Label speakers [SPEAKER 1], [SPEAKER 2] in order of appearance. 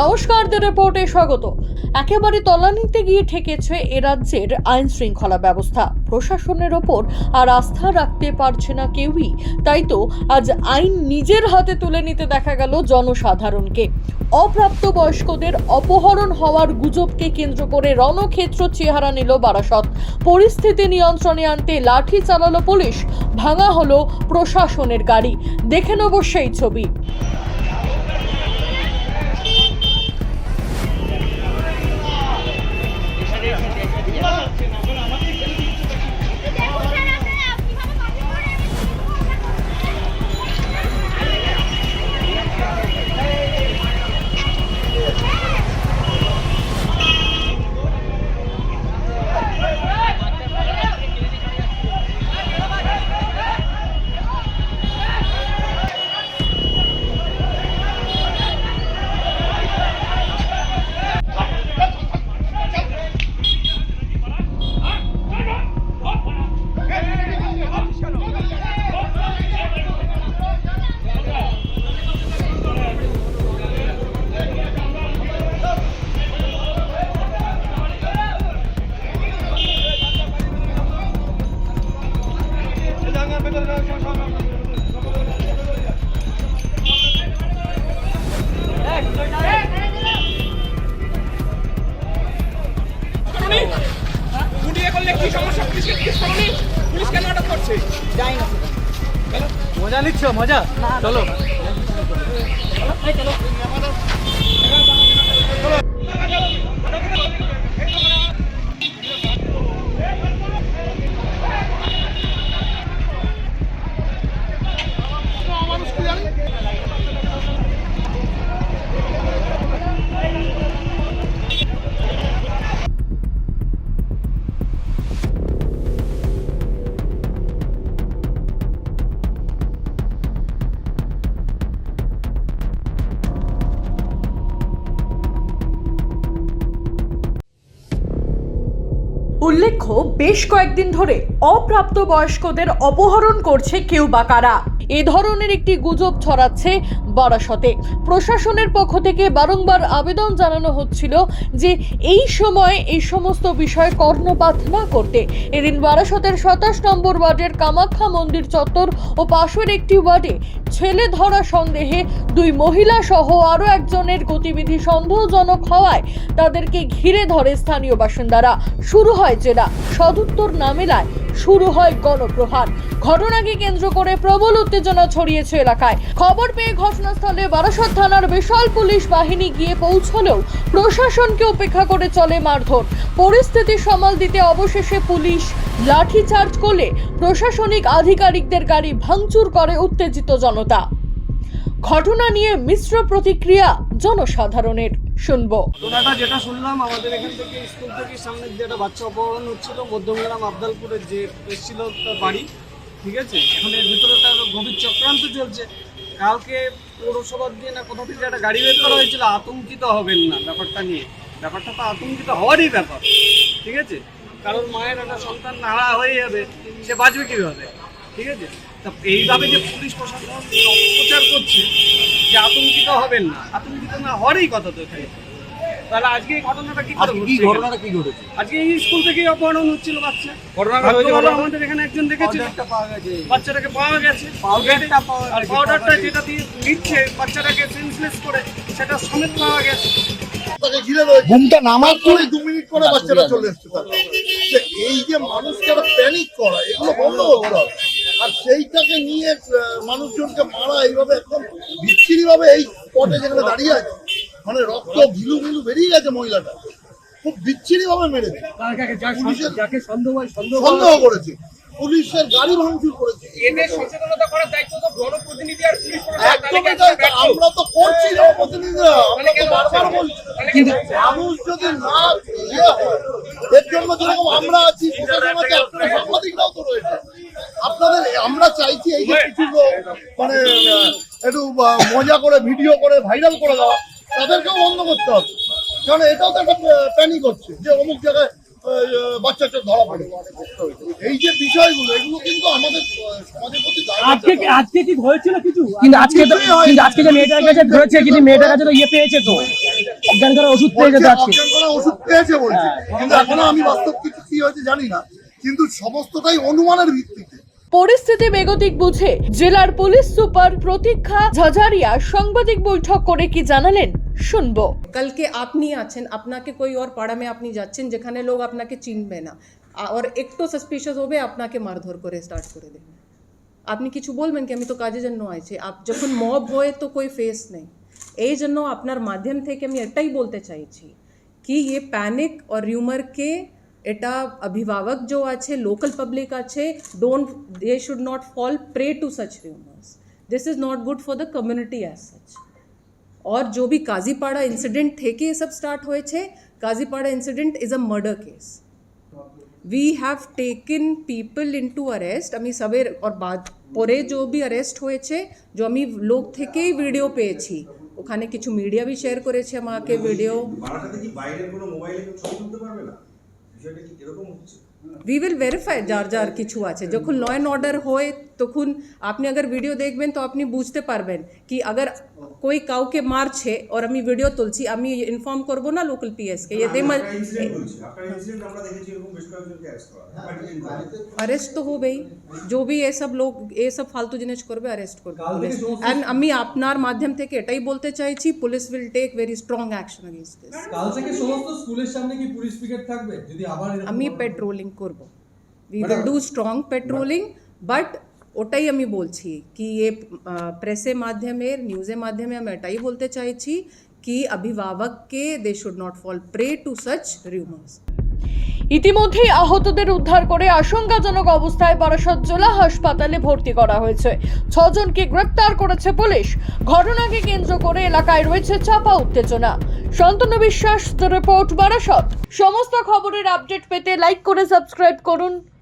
[SPEAKER 1] নমস্কার, দ্য রিপোর্টে স্বাগত। একেবারে তলানিতে গিয়ে ঠেকেছে এ রাজ্যের আইন শৃঙ্খলা ব্যবস্থা। প্রশাসনের ওপর আর আস্থা রাখতে পারছে না কেউই। তাই তো আজ আইন নিজের হাতে তুলে নিতে দেখা গেল জনসাধারণকে। অপ্রাপ্ত বয়স্কদের অপহরণ হওয়ার গুজবকে কেন্দ্র করে রণক্ষেত্র চেহারা নিল বারাসত। পরিস্থিতি নিয়ন্ত্রণে আনতে লাঠি চালালো পুলিশ, ভাঙা হলো প্রশাসনের গাড়ি। দেখে নেব সেই ছবি।
[SPEAKER 2] করলে কি সমস্যা? পুলিশকে জিজ্ঞেস করনি পুলিশ কেন আটক করছে?
[SPEAKER 3] মজা নিচ্ছ মজা। চলো।
[SPEAKER 1] উল্লেখ্য বেশ কয়েকদিন ধরে অপ্রাপ্তবয়স্কদের অপহরণ করছে কেউ বা কারা। এ ধরনের একটি গুজব ছড়াচ্ছে বারাসতে। প্রশাসনের পক্ষ থেকে বারংবার আবেদন জানানো হচ্ছিল যে এই সময় এই সমস্ত বিষয়ে কর্ণপাত না করতে। এদিন বারাসতের সাতাশ নম্বর ওয়ার্ডের কামাখ্যা মন্দির চত্বর ও পাশের একটি ওয়ার্ডে ছেলে ধরা সন্দেহে দুই মহিলা সহ আরও একজনের গতিবিধি সন্দেহজনক হওয়ায় তাদেরকে ঘিরে ধরে স্থানীয় বাসিন্দারা। শুরু হয় জেরা সদুত্তর না মেলায় শুরু হয় গণপ্রহার। ঘটনাকে কেন্দ্র করে প্রবল উত্তেজনা ছড়িয়েছে এলাকায়। খবর পেয়ে ঘটনাস্থলে বারাসত থানার বিশাল পুলিশ বাহিনী গিয়ে পৌঁছলেও প্রশাসনকে উপেক্ষা করে চলে মারধর। পরিস্থিতি সামাল দিতে অবশেষে পুলিশ লাঠিচার্জ করলে প্রশাসনিক আধিকারিকদের গাড়ি ভাঙচুর করে উত্তেজিত জনতা। ঘটনা নিয়ে মিশ্র প্রতিক্রিয়া জনসাধারণের। শুনব।
[SPEAKER 3] ঘটনাটা যেটা শুনলাম, আমাদের এখান থেকে স্কুল থেকে সামনে যেটা বাচ্চা অপহরণ হচ্ছিল, মধ্যমগ্রাম আবদালপুরের যে এসেছিল তার বাড়ি, ঠিক আছে? এখন ভিতরে তার গভীর চক্রান্ত চলছে। কালকে পৌরসভার দিয়ে না কোথা থেকে একটা গাড়ি বের করা হয়েছিল, আতঙ্কিত হবেন না, ব্যাপারটা নিয়ে। ব্যাপারটা তো আতঙ্কিত হওয়ারই ব্যাপার, ঠিক আছে? কারণ মায়ের একটা সন্তান নাড়া হয়ে যাবে, সে বাঁচবে কীভাবে? ঠিক আছে? তা এইভাবে যে পুলিশ প্রশাসন অপপ্রচার করছে যে আতঙ্কিত হবেন না। আতঙ্কিত না হওয়ারই কথা তো এখানে। তাহলে আজকে এই ঘটনাটা কি করে
[SPEAKER 4] কি ঘটনাটা কি ঘটেছে?
[SPEAKER 3] আজকে এই স্কুল থেকে অপহরণ হচ্ছিল বাচ্চা।
[SPEAKER 4] ঘটনাটা হয়েছে
[SPEAKER 3] আমাদের এখানে একজন দেখেছিল। বাচ্চাটাকে পাওয়া গেছে।
[SPEAKER 4] পাউডারটা পাওয়া
[SPEAKER 3] আর পাউডারটা
[SPEAKER 4] পাউডারটা-
[SPEAKER 3] যেটা দিয়ে নিচ্ছে বাচ্চাটাকে সেন্সলেস করে সেটা সমেত পাওয়া গেছে।
[SPEAKER 4] ঘুমটা নামার
[SPEAKER 5] করে দু মিনিট করে বাচ্চাটা চলে এসছে তার যে এই যে মানুষকে প্যানিক করা এগুলো বন্ধ হবে। আর সেইটাকে নিয়ে মানুষজনকে মারা এইভাবে একদম বিচ্ছিরি ভাবে এই স্পটে যেখানে দাঁড়িয়ে আছে মানে রক্ত ঘিলু ভিলু বেরিয়ে গেছে মহিলাটা। খুব বিচ্ছিরি ভাবে মেরেছে সন্দেহ করেছে। পুলিশের গাড়ি ভাঙচুর করেছে।
[SPEAKER 2] এদের সচেতনতা করার দায়িত্ব তো জনপ্রতিনিধি আর পুলিশ?
[SPEAKER 5] আমরা তো করছি না প্রতিনিধিরা আমরা তো বারবার বলছি। মানুষ যদি না ইয়ে হয় এর জন্য যেরকম আমরা আছি প্রশাসন আছে আপনারা সাংবাদিকরাও তো রয়েছে। আপনাদের আমরা চাইছি এই যে কিছু মানে একটু মজা করে ভিডিও করে ভাইরাল করে দেওয়া তাদেরকেও বন্ধ করতে হবে। কারণ এটাও তো একটা প্যানিক হচ্ছে যে অমুক জায়গায় বাচ্চাটা ধরা পড়ে। এই যে বিষয়গুলো এগুলো কিন্তু আমাদের সমাজের প্রতি
[SPEAKER 6] আজকে আজকে কি হয়েছিল কিছু? কিন্তু আজকে তো কিন্তু আজকে যে মেয়েটার কাছে ধরেছে কিন্তু মেয়েটার কাছে তো ইয়ে পেয়েছে তো।
[SPEAKER 4] অজ্ঞান করার ওষুধ পেয়ে
[SPEAKER 5] বলছে
[SPEAKER 4] আজকে।
[SPEAKER 5] অজ্ঞান করা ওষুধ পেয়েছে বলছে। কিন্তু এখনও আমি বাস্তব কিছু কি হয়েছে জানি না। কিন্তু সমস্তটাই অনুমানের ভিত্তিতে।
[SPEAKER 1] পরিস্থিতি বেগতিক বুঝে জেলার পুলিশ সুপার প্রতীক্ষা ঝাঝারিয়া সাংবাদিক বৈঠক করে কি জানালেন? শুনবো
[SPEAKER 6] কালকে আপনি আছেন আপনাকে কই ওর পাড়ামে আপনি যাচ্ছেন যেখানে লোক আপনাকে চিনবে না আর একটু সাসপিশিয়াস হবে আপনাকে মারধর করে স্টার্ট করে দেবে আপনি কিছু বলবেন কি আমি তো কাজের জন্য আছি আপ যখন মব হয় তো কই ফেস নেই এই জন্য আপনার মাধ্যম থেকে আমি এটাই বলতে চাইছি কি এ প্যানিক অর রিউমারকে এটা অভিভাবক যে আছে লোকাল পাবলিক আছে don't they should not fall prey to such rumours this is not good for the community as such और जो भी काजीपाड़ा इंसिडेंट थे कि ये सब स्टार्ट हुए थे Kazipara incident is a murder case we have taken people into arrest আমি সবের ওর বাদ পরে जो भी অ্যারেস্ট হয়েছে जो আমি লোক থেকেই ভিডিও পেয়েছি ওখানে কিছু মিডিয়া বি শেয়ার করেছে আমাকে ভিডিও
[SPEAKER 7] বারাসাতে কি বাইরের কোনো মোবাইলে কেউ ছবি তুলতে পারবে না বিষয়টা কি এরকম হচ্ছে
[SPEAKER 6] উই উইল ভেরিফাই যার যার কিছু আছে যখন ল অ্যান্ড অর্ডার হয় তখন আপনি আগার ভিডিও দেখবেন তো আপনি বুঝতে পারবেন কি আগার কই কাউকে মারছে আর আমি ভিডিও তুলছি আমি ইনফর্ম করবো না লোকাল পিএসকে ये दे
[SPEAKER 7] আপনার ইনসিডেন্ট বলছি আপনার ইনসিডেন্ট আমরা দেখেছি এরকম বেশ কয়েকজনকে অ্যারেস্ট করা
[SPEAKER 6] अरेस्ट तो हो गई जो भी ये सब लोग ये सब फालतू জিনিস করবে অ্যারেস্ট করবে এন্ড আমি আপনার মাধ্যম থেকে এটাই বলতে চাইছি police will take very strong action against this
[SPEAKER 4] কাল থেকে সমস্ত স্কুলের সামনে কি পুলিশ পিকেট থাকবে যদি আবার এরকম
[SPEAKER 6] আমি পেট্রোলিং করব we will do strong patrolling but ওটাই আমি বলছি কি এ প্রেসের মাধ্যমে নিউজের মাধ্যমে আমি এটাই বলতে চাইছি কি অভিভাবককে they should not fall prey to such rumours
[SPEAKER 1] ইতিমধ্যেই আহতদের উদ্ধার করে আশঙ্কাজনক অবস্থায় বারাসত জেলা হাসপাতালে ভর্তি করা হয়েছে। ছজনকে গ্রেপ্তার করেছে পুলিশ। ঘটনাকে কেন্দ্র করে এলাকায় রয়েছে চাপা উত্তেজনা। শান্তনু বিশ্বাস রিপোর্ট বারাসত। সমস্ত খবরের আপডেট পেতে লাইক করে সাবস্ক্রাইব করুন।